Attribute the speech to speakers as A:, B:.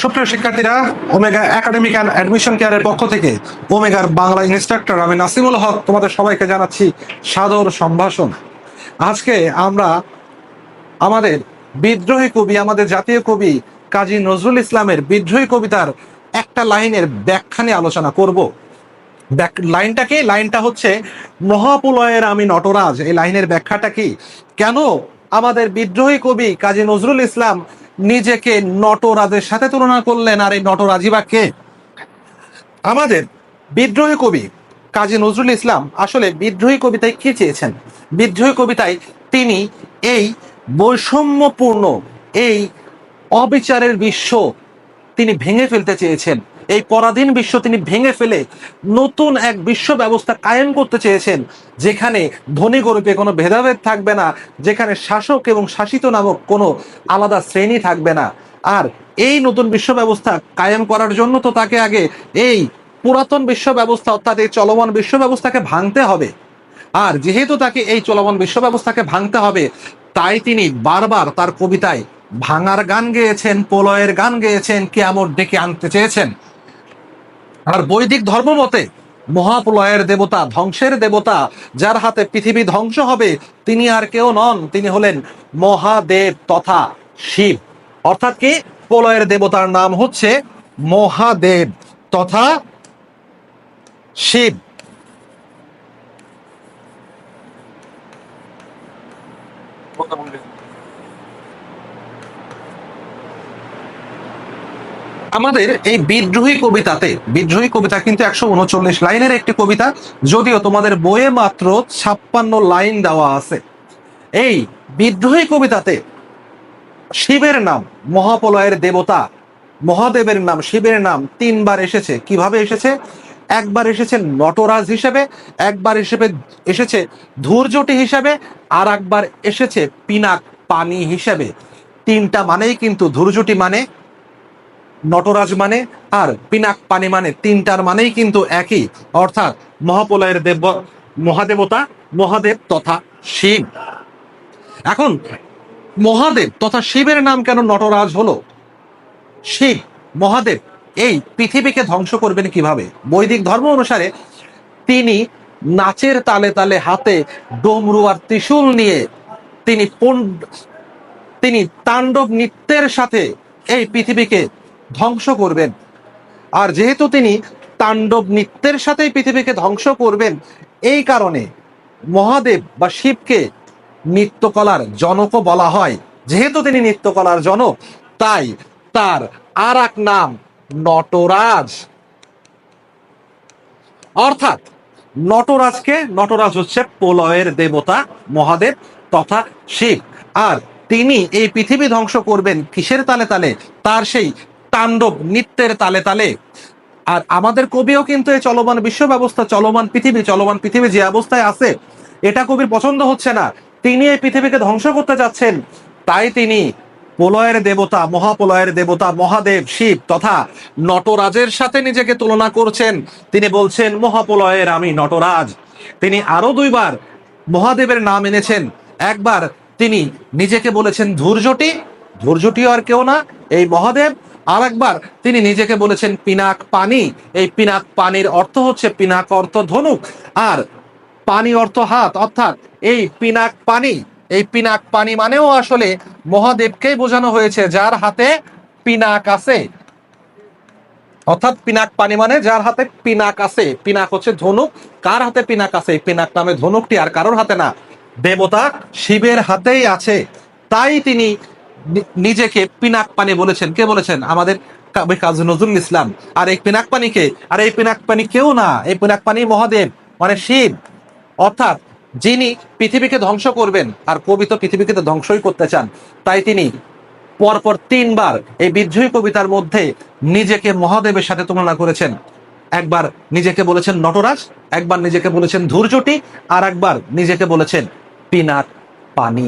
A: সুপ্রিয় শিক্ষার্থীরা, omega academic and admission কেয়ারের পক্ষ থেকে ওমেগার বাংলা ইনস্ট্রাক্টর আমি নাসিমুল হক তোমাদের সবাইকে জানাচ্ছি সাদর সম্ভাষণ। আজকে আমরা আমাদের বিদ্রোহী কবি, আমাদের জাতীয় কবি কাজী নজরুল ইসলামের বিদ্রোহী কবিতার একটা লাইনের ব্যাখ্যা নিয়ে আলোচনা করব। লাইনটা কি? লাইনটা হচ্ছে, মহাপুলয়ের আমি নটরাজ। এই লাইনের ব্যাখ্যাটা কি? কেন আমাদের বিদ্রোহী কবি কাজী নজরুল ইসলাম নিজেকে নটরাজের সাথে তুলনা করলেন আর এই নটরাজি বা কে? আমাদের বিদ্রোহী কবি কাজী নজরুল ইসলাম আসলে বিদ্রোহী কবিতায় কি চেয়েছেন? বিদ্রোহী কবিতায় তিনি এই বৈষম্যপূর্ণ, এই অবিচারের বিশ্ব তিনি ভেঙে ফেলতে চেয়েছেন। এই পরাধীন বিশ্ব তিনি ভেঙে ফেলে নতুন এক বিশ্ব ব্যবস্থা কায়েম করতে চেয়েছেন, যেখানে ধনী গরিবে কোনো ভেদাভেদ থাকবে না, যেখানে শাসক এবং শাসিত নামক কোনো আলাদা শ্রেণি থাকবে না। আর এই নতুন বিশ্ব ব্যবস্থা কায়েম করার জন্য তো তাকে আগে এই পুরাতন বিশ্ব ব্যবস্থা অর্থাৎ এই চলমান বিশ্ব ব্যবস্থাকে ভাঙতে হবে। আর যেহেতু তাকে এই চলমান বিশ্ব ব্যবস্থাকে ভাঙতে হবে, তাই তিনি বারবার তার কবিতায় ভাঙার গান গেয়েছেন, প্রলয়ের গান গেয়েছেন, কেয়ামত ডেকে আনতে চেয়েছেন। আর বৈদিক ধর্ম মতে মহাপ্রলয়ের দেবতা, ধ্বংসের দেবতা, যার হাতে পৃথিবী ধ্বংস হবে, তিনি আর কেউ নন। তিনি হলেন মহাদেব তথা শিব। অর্থাৎ কি? প্রলয়ের দেবতার নাম হচ্ছে মহাদেব তথা শিব। আমাদের এই বিদ্রোহী কবিতাতে, বিদ্রোহী কবিতা কিন্তু একশো উনচল্লিশ লাইনের একটি কবিতা, যদিও তোমাদের বইয়ে মাত্র ছাপ্পান্ন লাইন দেওয়া আছে। এই বিদ্রোহী কবিতাতে শিবের নাম মহাপলয়ের দেবতা, মহাদেবের নাম, শিবের নাম তিনবার এসেছে। কীভাবে এসেছে? একবার এসেছে নটরাজ হিসেবে, একবার হিসেবে এসেছে ধূর্যটি হিসেবে, আর একবার এসেছে পিনাক পানি হিসেবে। তিনটা মানেই কিন্তু ধূর্যটি মানে নটরাজ মানে আর, পিনাক পানি মানে তিনটার মানেই কিন্তু একই। অর্থাৎ মহাপলয়ের দেব, মহাদেবতা, মহাদেব তথা শিব। এখন, মহাদেব তথা শিবের নাম কেন নটরাজ হলো? শিব, মহাদেব, এই পৃথিবীকে ধ্বংস করবেন কীভাবে? বৈদিক ধর্ম অনুসারে তিনি নাচের তালে তালে হাতে ডমরু আর ত্রিশূল নিয়ে তিনি তিনি তাণ্ডব নৃত্যের সাথে এই পৃথিবীকে ধ্বংস করবেন। আর যেহেতু তিনি তাণ্ডব নৃত্যের সাথেই পৃথিবীকে ধ্বংস করবেন, এই কারণে মহাদেব বা শিবকে নৃত্যকলার জনকও বলা হয়। যেহেতু তিনি নৃত্যকলার জনক, তাই তার আর এক নাম নটরাজ। অর্থাৎ নটরাজকে, নটরাজ হচ্ছে প্রলয়ের দেবতা মহাদেব তথা শিব। আর তিনি এই পৃথিবী ধ্বংস করবেন কিসের তালে তালে? তার সেই তাণ্ডব নৃত্যের তালে তালে। আর আমাদের কবিও কিন্তু এই চলমান বিশ্ব ব্যবস্থা, চলমান পৃথিবী চলমান পৃথিবী যে অবস্থায় আছে, এটা কবির পছন্দ হচ্ছে না। তিনি এই পৃথিবীকে ধ্বংস করতে যাচ্ছেন, তাই তিনি প্রলয়ের দেবতা মহাপ্রলয়ের দেবতা, মহাদেব, শিব তথা নটরাজের সাথে নিজেকে তুলনা করছেন। তিনি বলছেন মহাপ্রলয়ের আমি নটরাজ। তিনি আরও দুইবার মহাদেবের নাম এনেছেন। একবার তিনি নিজেকে বলেছেন ধৈর্যটি ধৈর্যটি আর কেউ না, এই মহাদেব। আর একবার তিনি নিজেকে বলেছেন পিনাক পানি। এই পিনাক পানির অর্থ হচ্ছে পিনাক অর্থ ধনুক। আর পানি অর্থ হাত, অর্থাৎ এই পিনাক পানি, এই পিনাক পানি মানেও আসলে মহাদেবকেই বোঝানো হয়েছে যার হাতে পিনাক আছে। অর্থাৎ পিনাক পানি মানে যার হাতে পিনাক আছে। পিনাক হচ্ছে ধনুক। কার হাতে পিনাক আছে? পিনাক নামে ধনুকটি আর কারোর হাতে না। দেবতা শিবের হাতেই আছে। তাই তিনি নিজেকে পিনাক পানি বলেছেন। কে বলেছেন? আমাদের কাজী নজরুল ইসলাম। আর এই পিনাক পানিকে আর এই পিনাক পানি কেউ না। এই পিনাক পানি মহাদেব মানে শিব। অর্থাৎ যিনি পৃথিবীকে ধ্বংস করবেন, আর কবি তো পৃথিবীকে তো ধ্বংসই করতে চান, তাই তিনি পরপর তিনবার এই বিদ্রোহী কবিতার মধ্যে নিজেকে মহাদেবের সাথে তুলনা করেছেন। একবার নিজেকে বলেছেন নটরাজ, একবার নিজেকে বলেছেন ধূর্যটি আর একবার নিজেকে বলেছেন পিনাক পানি